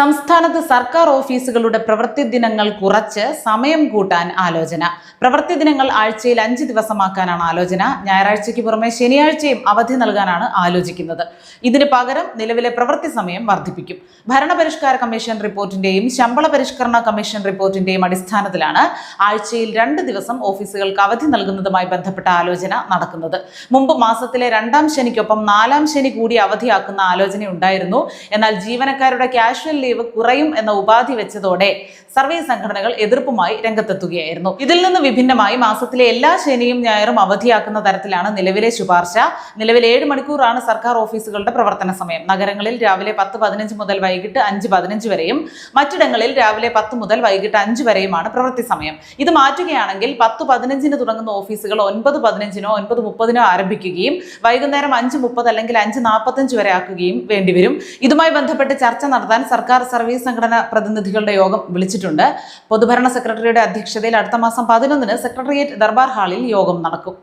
സംസ്ഥാനത്ത് സർക്കാർ ഓഫീസുകളുടെ പ്രവൃത്തി ദിനങ്ങൾ കുറച്ച് സമയം കൂട്ടാൻ ആലോചന. പ്രവൃത്തി ദിനങ്ങൾ ആഴ്ചയിൽ അഞ്ച് ദിവസമാക്കാനാണ് ആലോചന. ഞായറാഴ്ചയ്ക്ക് പുറമെ ശനിയാഴ്ചയും അവധി നൽകാനാണ് ആലോചിക്കുന്നത്. ഇതിന് പകരം നിലവിലെ പ്രവൃത്തി സമയം വർദ്ധിപ്പിക്കും. ഭരണപരിഷ്കാര കമ്മീഷൻ റിപ്പോർട്ടിന്റെയും ശമ്പള പരിഷ്കരണ കമ്മീഷൻ റിപ്പോർട്ടിന്റെയും അടിസ്ഥാനത്തിലാണ് ആഴ്ചയിൽ രണ്ട് ദിവസം ഓഫീസുകൾക്ക് അവധി നൽകുന്നതുമായി ബന്ധപ്പെട്ട ആലോചന നടക്കുന്നത്. മുമ്പ് മാസത്തിലെ രണ്ടാം ശനിക്കൊപ്പം നാലാം ശനി കൂടി അവധിയാക്കുന്ന ആലോചനയുണ്ടായിരുന്നു. എന്നാൽ ജീവനക്കാരുടെ കാഷ്വൽ ലീവ് കുറയും എന്ന ഉപാധി വെച്ചതോടെ സർവേ സംഘടനകൾ എതിർപ്പുമായി രംഗത്തെത്തുകയായിരുന്നു. ഇതിൽ നിന്ന് വിഭിന്നമായി മാസത്തിലെ എല്ലാ ശനിയും ഞായറും അവധിയാക്കുന്ന തരത്തിലാണ് നിലവിലെ ശുപാർശ. നിലവിൽ ഏഴ് മണിക്കൂറാണ് സർക്കാർ ഓഫീസുകളുടെ പ്രവർത്തന സമയം. നഗരങ്ങളിൽ രാവിലെ പത്ത് പതിനഞ്ച് മുതൽ വൈകിട്ട് അഞ്ച് പതിനഞ്ച് വരെയും മറ്റിടങ്ങളിൽ രാവിലെ പത്ത് മുതൽ വൈകിട്ട് അഞ്ച് വരെയുമാണ് പ്രവൃത്തി സമയം. ഇത് മാറ്റുകയാണെങ്കിൽ പത്ത് പതിനഞ്ചിന് തുടങ്ങുന്ന ഓഫീസുകൾ ഒൻപത് പതിനഞ്ചിനോ ഒൻപത് മുപ്പതിനോ ആരംഭിക്കുകയും വൈകുന്നേരം അഞ്ച് മുപ്പത് അല്ലെങ്കിൽ അഞ്ച് നാൽപ്പത്തഞ്ച് വരെ ആക്കുകയും വേണ്ടിവരും. ഇതുമായി ബന്ധപ്പെട്ട് ചർച്ച നടത്താൻ സർക്കാർ സർവീസ് സംഘടന പ്രതിനിധികളുടെ യോഗം വിളിച്ചിട്ടുണ്ട്. പൊതുഭരണ സെക്രട്ടറിയുടെ അധ്യക്ഷതയിൽ അടുത്ത മാസം പതിനൊന്നിന് സെക്രട്ടേറിയറ്റ് ദർബാർ ഹാളിൽ യോഗം നടക്കും.